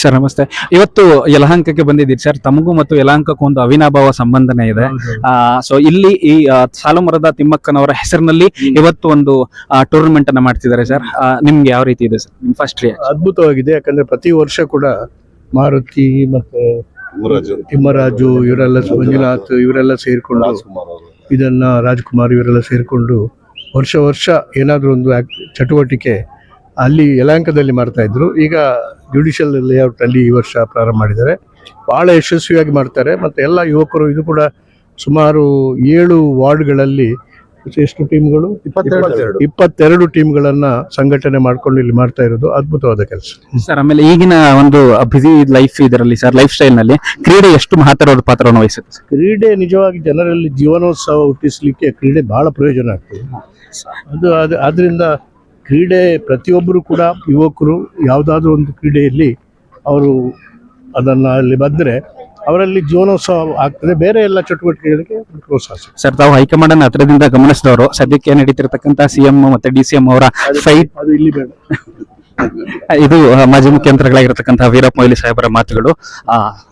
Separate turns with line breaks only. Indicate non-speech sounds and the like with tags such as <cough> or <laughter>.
Sir ನಮಸ್ತೆ. ಇವತ್ತು ಯಲಹಂಕಕ್ಕೆ ಬಂದಿದ್ದೀರಿ ಸರ್. ತಮಗೂ ಮತ್ತು ಯಲಹಂಕಕ್ಕೂ ಒಂದು ಅವಿನಾಭಾವ ಸಂಬಂಧನೇ ಇದೆ. ಆ ಸೊ ಇಲ್ಲಿ ಈ ಸಾಲುಮರದ ತಿಮ್ಮಕ್ಕನವರ ಹೆಸರಿನಲ್ಲಿ ಇವತ್ತು ಒಂದು ಟೂರ್ನಮೆಂಟ್ ಅನ್ನ ಮಾಡ್ತಿದ್ದಾರೆ ಸರ್. ನಿಮ್ಗೆ ಯಾವ ರೀತಿ ಇದೆ ಸರ್? ನಿಮ್ ಫಸ್ಟ್ ರಿಯಾಕ್ಷನ್
ಅದ್ಭುತವಾಗಿದೆ. ಯಾಕಂದ್ರೆ ಪ್ರತಿ ವರ್ಷ ಕೂಡ ಮಾರುತಿ ಮತ್ತೆ ತಿಮ್ಮರಾಜು. ಇವರೆಲ್ಲ ಮಂಜುನಾಥ್ ಇವರೆಲ್ಲ ಸೇರಿಕೊಂಡು ಇದನ್ನ ರಾಜ್ಕುಮಾರ್ ಇವರೆಲ್ಲ ಸೇರಿಕೊಂಡು ವರ್ಷ ವರ್ಷ ಏನಾದರೂ ಒಂದು ಚಟುವಟಿಕೆ ಅಲ್ಲಿ ಯಲಹಂಕದಲ್ಲಿ ಮಾಡ್ತಾ ಇದ್ರು. ಈಗ ಜುಡಿಷಿಯಲ್ ಲೇಔಟ್ ಅಲ್ಲಿ ಈ ವರ್ಷ ಪ್ರಾರಂಭ ಮಾಡಿದ್ದಾರೆ. ಬಹಳ ಯಶಸ್ವಿಯಾಗಿ ಮಾಡ್ತಾರೆ. ಮತ್ತೆ ಎಲ್ಲ ಯುವಕರು ಇದು ಕೂಡ ಸುಮಾರು ಏಳು ವಾರ್ಡ್ಗಳಲ್ಲಿ ಎಷ್ಟು ಟೀಮ್ಗಳು?
ಇಪ್ಪತ್ತೆರಡು.
ಇಪ್ಪತ್ತೆರಡು ಟೀಮ್ಗಳನ್ನ ಸಂಘಟನೆ ಮಾಡ್ಕೊಂಡು ಇಲ್ಲಿ ಮಾಡ್ತಾ ಇರೋದು ಅದ್ಭುತವಾದ ಕೆಲಸ.
ಸರ್ ಆಮೇಲೆ ಈಗಿನ ಒಂದು ಬಿಸಿ ಲೈಫ್ ಇದರಲ್ಲಿ ಸರ್ ಲೈಫ್ ಸ್ಟೈಲ್ನಲ್ಲಿ ಕ್ರೀಡೆ ಎಷ್ಟು ಮಹತ್ತರವಾದ ಪಾತ್ರವನ್ನು ವಹಿಸುತ್ತೆ ಸರ್?
ಕ್ರೀಡೆ ನಿಜವಾಗಿ ಜನರಲ್ಲಿ ಜೀವನೋತ್ಸವ ಹುಟ್ಟಿಸ್ಲಿಕ್ಕೆ ಕ್ರೀಡೆ ಬಹಳ ಪ್ರಯೋಜನ ಆಗ್ತದೆ. ಅದು ಅದು ಅದರಿಂದ ಕ್ರೀಡೆ ಪ್ರತಿಯೊಬ್ಬರು ಕೂಡ ಯುವಕರು ಯಾವುದಾದ್ರೂ ಒಂದು ಕ್ರೀಡೆಯಲ್ಲಿ ಅವರು ಅದನ್ನು ಅಲ್ಲಿ ಬಂದರೆ ಅವರಲ್ಲಿ ಜೀವನೋತ್ಸವ ಆಗ್ತದೆ. ಬೇರೆ ಎಲ್ಲ ಚಟುವಟಿಕೆಗಳಿಗೆ ಪ್ರೋತ್ಸಾಹ.
ಸರ್ ತಾವು ಹೈಕಮಾಂಡ್ ಅನ್ನ ಹತ್ರದಿಂದ ಗಮನಿಸಿದವರು ಸದ್ಯಕ್ಕೆ ನಡೀತಿರ್ತಕ್ಕಂಥ ಸಿಎಂ ಮತ್ತೆ ಡಿ ಸಿ ಎಂ ಅವರ ಫೈಟ್
ಅದು ಇಲ್ಲಿ ಬೇಡ. <laughs>
ಇದು ಮಾಜಿ ಮುಖ್ಯಮಂತ್ರಿಗಳಾಗಿರ್ತಕ್ಕಂಥ ವೀರಪ್ಪ ಮೊಯ್ಲಿ ಸಾಹೇಬರ ಮಾತುಗಳು. ಆ